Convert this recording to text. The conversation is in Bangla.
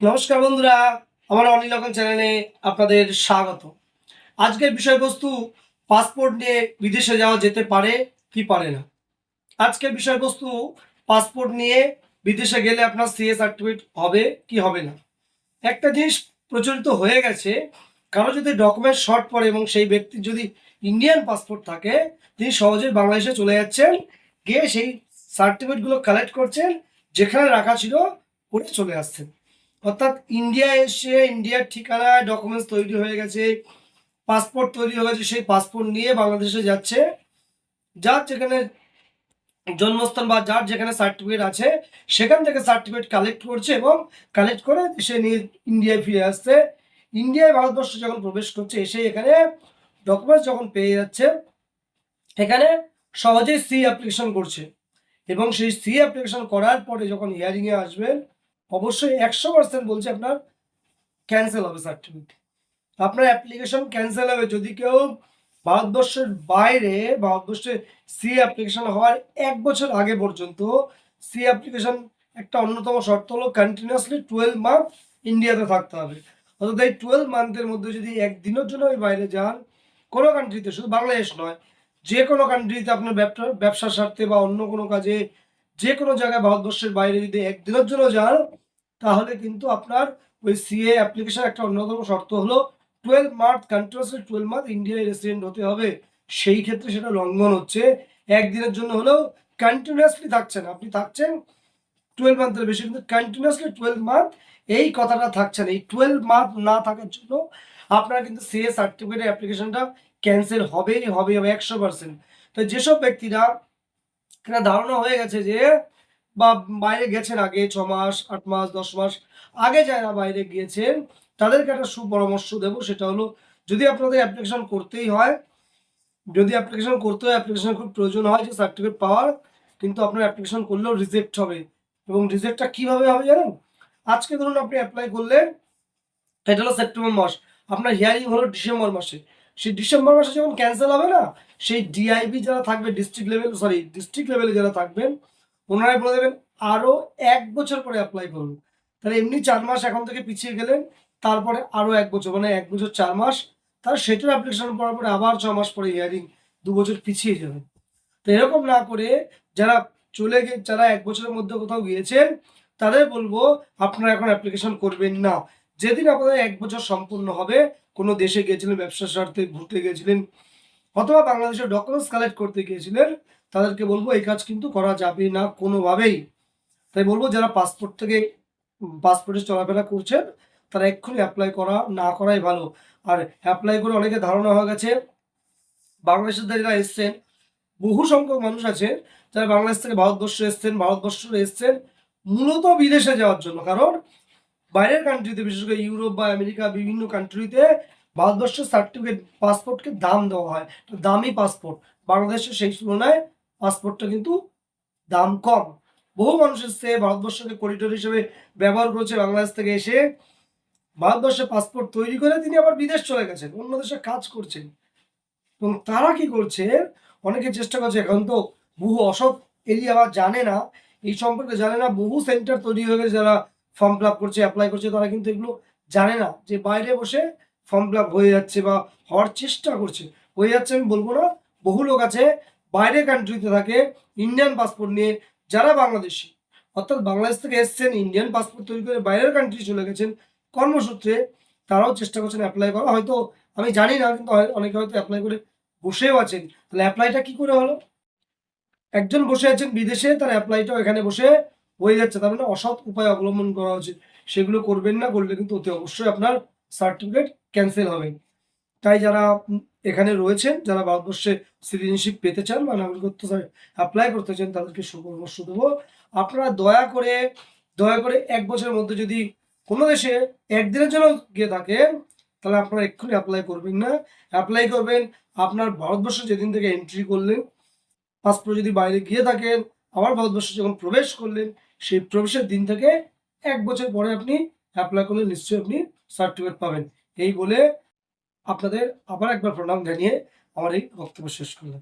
নমস্কার বন্ধুরা, আমার অনিলকন চ্যানেলে আপনাদের স্বাগত। আজকের বিষয়বস্তু পাসপোর্ট নিয়ে বিদেশে যাওয়া যেতে পারে কি পারে না। আজকের বিষয়বস্তু পাসপোর্ট নিয়ে বিদেশে গেলে আপনার সিএ সার্টিফিকেট হবে কি হবে না। একটা জিনিস প্রচলিত হয়ে গেছে, কারও যদি ডকুমেন্ট শর্ট পড়ে এবং সেই ব্যক্তির যদি ইন্ডিয়ান পাসপোর্ট থাকে, তিনি সহজেই বাংলাদেশে চলে যাচ্ছেন, গিয়ে সেই সার্টিফিকেটগুলো কালেক্ট করছেন, যেখানে রাখা ছিল করে চলে আসছেন। অর্থাৎ ইন্ডিয়া এসে ইন্ডিয়ার ঠিকানায় ডকুমেন্টস তৈরি হয়ে গেছে পাসপোর্ট তৈরি হয়ে গেছে, সেই পাসপোর্ট নিয়ে বাংলাদেশে যাচ্ছে। যার যেখানে জন্মস্থান বা যার যেখানে সার্টিফিকেট আছে, সেখান থেকে সার্টিফিকেট কালেক্ট করছে এবং কালেক্ট করে সে নিয়ে ইন্ডিয়ায় ফিরে আসছে। ইন্ডিয়ায় ভারতবর্ষ যখন প্রবেশ করছে, এসে এখানে ডকুমেন্টস যখন পেয়ে যাচ্ছে, এখানে সহজেই সি অ্যাপ্লিকেশন করছে। এবং সেই সি অ্যাপ্লিকেশন করার পরে যখন হিয়ারিংয়ে আসবেন অবশ্যই একশো পার্সেন্ট বলছি আপনার ক্যান্সেল হবে সার্টিফিকেট আপনার অ্যাপ্লিকেশন ক্যান্সেল হবে যদি কেউ ভারতবর্ষের বাইরে, ভারতবর্ষে সি অ্যাপ্লিকেশন হওয়ার এক বছর আগে পর্যন্ত সি অ্যাপ্লিকেশন একটা অন্যতম শর্ত হলো কন্টিনিউয়াসলি টুয়েলভ মান্থ ইন্ডিয়াতে থাকতে হবে। অর্থাৎ এই টুয়েলভ মান্থের মধ্যে যদি একদিনের জন্য ওই বাইরে যান, কোনো কান্ট্রিতে শুধু বাংলাদেশ নয় যে কোনো কান্ট্রিতে আপনার ব্যবসা, ব্যবসার স্বার্থে বা অন্য কোনো কাজে যে কোনো জায়গায় ভারতবর্ষের বাইরে যদি একদিনের জন্য যান, তাহলে কিন্তু আপনার ওই সিএ অ্যাপ্লিকেশন একটা অন্যতম শর্ত হলো twelve month continuously twelve month ইন্ডিয়ায় রেসিডেন্ট হতে হবে। সেই ক্ষেত্রে সেটা লঙ্ঘন হচ্ছে। একদিনের জন্য হলেও কন্টিনিউয়াসলি থাকছেন আপনি থাকছেন টুয়েলভ মান্থের বেশি, কিন্তু কন্টিনিউয়াসলি টুয়েলভ মান্থ এই কথাটা থাকছে না। এই টুয়েলভ মান্থ না থাকার জন্য আপনার কিন্তু সিএ সার্টিফিকেটের অ্যাপ্লিকেশনটা ক্যান্সেল হবেই হবে হবে একশো পার্সেন্ট তো যেসব ব্যক্তিরা একটা ধারণা হয়ে গেছে যে, বা বাইরে গেছেন আগে ছ মাস, আট মাস, দশ মাস, আগে যারা বাইরে গিয়েছেন, তাদেরকে একটা সুপরামর্শ দেবো, সেটা হলো যদি আপনাদের অ্যাপ্লিকেশন করতেই হয়, যদি অ্যাপ্লিকেশন করতে হয় অ্যাপ্লিকেশন খুব প্রয়োজন হয় যে সার্টিফিকেট পাওয়ার, কিন্তু আপনার অ্যাপ্লিকেশন করলেও রিজেক্ট হবে। এবং রিজেক্টটা কীভাবে হবে জানেন? আজকে ধরুন আপনি অ্যাপ্লাই করলেন, এটা হলো সেপ্টেম্বর মাস, আপনার হিয়ারিং হলো ডিসেম্বর মাসে। সেই ডিসেম্বর মাসে যখন ক্যান্সেল হবে না, সেই ডিআইবি যারা থাকবে ডিস্ট্রিক্ট লেভেল সরি ডিস্ট্রিক্ট লেভেলে যারা থাকবেন, ওনারাই বলে দেবেন আরও এক বছর পরে অ্যাপ্লাই করুন। তাহলে এমনি চার মাস এখন থেকে পিছিয়ে গেলেন, তারপরে আরও এক বছর মানে এক বছর চার মাস তাহলে সেটার অ্যাপ্লিকেশন করার পরে আবার ছ মাস পরে হিয়ারিং দু বছর পিছিয়ে যাবে। তো এরকম না করে যারা চলে গে, যারা এক বছরের মধ্যে কোথাও গিয়েছেন, তাদের বলব, আপনারা এখন অ্যাপ্লিকেশন করবেন না। যেদিন আপনাদের এক বছর সম্পূর্ণ হবে কোনো দেশে গিয়েছিলেন ব্যবসার স্বার্থে ঘুরতে গিয়েছিলেন, অথবা বাংলাদেশের ডকুমেন্টস কালেক্ট করতে গিয়েছিলেন, তাদেরকে বলব এই কাজ কিন্তু করা যাবে না কোনোভাবেই। তাই বলব যারা পাসপোর্ট থেকে পাসপোর্টে চলাফেরা করছেন, তারা এক্ষুনি অ্যাপ্লাই করা, না করাই ভালো। আর অ্যাপ্লাই করে অনেকে ধারণা হয়ে গেছে বাংলাদেশের যারা এসছেন, বহু সংখ্যক মানুষ আছে যারা বাংলাদেশ থেকে ভারতবর্ষ এসছেন ভারতবর্ষ এসছেন, মূলত বিদেশে যাওয়ার জন্য। কারণ বাইরের কান্ট্রিতে বিশেষ করে ইউরোপ বা আমেরিকা, বিভিন্ন কান্ট্রিতে ভারতবর্ষের সার্টিফিকেট পাসপোর্টকে দাম দেওয়া হয়। তো দামি পাসপোর্ট বাংলাদেশের সেই তুলনায় পাসপোর্টটা কিন্তু দাম কম। বহু মানুষ এসছে ভারতবর্ষকে করিডোর হিসেবে ব্যবহার করেছে বাংলাদেশ থেকে এসে। ভারতবর্ষে পাসপোর্ট তৈরি করে তিনি আবার বিদেশ চলে গেছেন। অন্য দেশে কাজ করছেন। এবং তারা কি করছে? অনেকে চেষ্টা করছে, এখন তো বহু অসৎ এরিয়া বা জানে না। এই সম্পর্কে জানে না। বহু সেন্টার তৈরি হয়ে গেছে যারা ফর্ম ফিল আপ করছে অ্যাপ্লাই করছে, তারা কিন্তু এগুলো জানে না যে বাইরে বসে ফর্ম ফিল আপ হয়ে যাচ্ছে বা হওয়ার চেষ্টা করছে। হয়ে যাচ্ছে আমি বলব না, বহু লোক আছে বাইরে কান্ট্রিতে থাকে ইন্ডিয়ান পাসপোর্ট নিয়ে যারা বাংলাদেশি, অর্থাৎ বাংলাদেশ থেকে এসছেন ইন্ডিয়ান পাসপোর্ট তৈরি করে বাইরের কান্ট্রি চলে গেছেন, কর্মসূত্রে তারাও চেষ্টা করছেন অ্যাপ্লাই করা। হয়তো আমি জানি না, কিন্তু অনেকে হয়তো অ্যাপ্লাই করে বসেও আছেন। তাহলে অ্যাপ্লাইটা কি করে হলো? একজন বসে আছেন বিদেশে, তার অ্যাপ্লাইটাও এখানে বসে হয়ে যাচ্ছে, তার মানে অসৎ উপায় অবলম্বন করা উচিত। সেগুলো করবেন না, করলে কিন্তু অতি অবশ্যই আপনার সার্টিফিকেট ক্যান্সেল হবে। তাই যারা এখানে রয়েছেন, যারা ভারতবর্ষে সিটিজেনশিপ পেতে চান বা নাগরিকত্ব অ্যাপ্লাই করতে চান, তাদেরকে সুপরামর্শ দেবো। আপনারা দয়া করে দয়া করে এক বছরের মধ্যে যদি কোনো দেশে একদিনের জন্য গিয়ে থাকেন, তাহলে আপনারা এক্ষুনি অ্যাপ্লাই করবেন না। অ্যাপ্লাই করবেন, আপনার ভারতবর্ষে যেদিন থেকে এন্ট্রি করলেন পাসপোর্ট যদি বাইরে গিয়ে থাকেন, আবার ভারতবর্ষে যখন প্রবেশ করলেন সেই প্রবেশের দিন থেকে এক বছর পরে আপনি অ্যাপ্লাই করলে নিশ্চয়ই আপনি সার্টিফিকেট পাবেন। এই বলে আপনাদের আবার একবার প্রণাম জানিয়ে আমার এই বক্তব্য শেষ করলাম।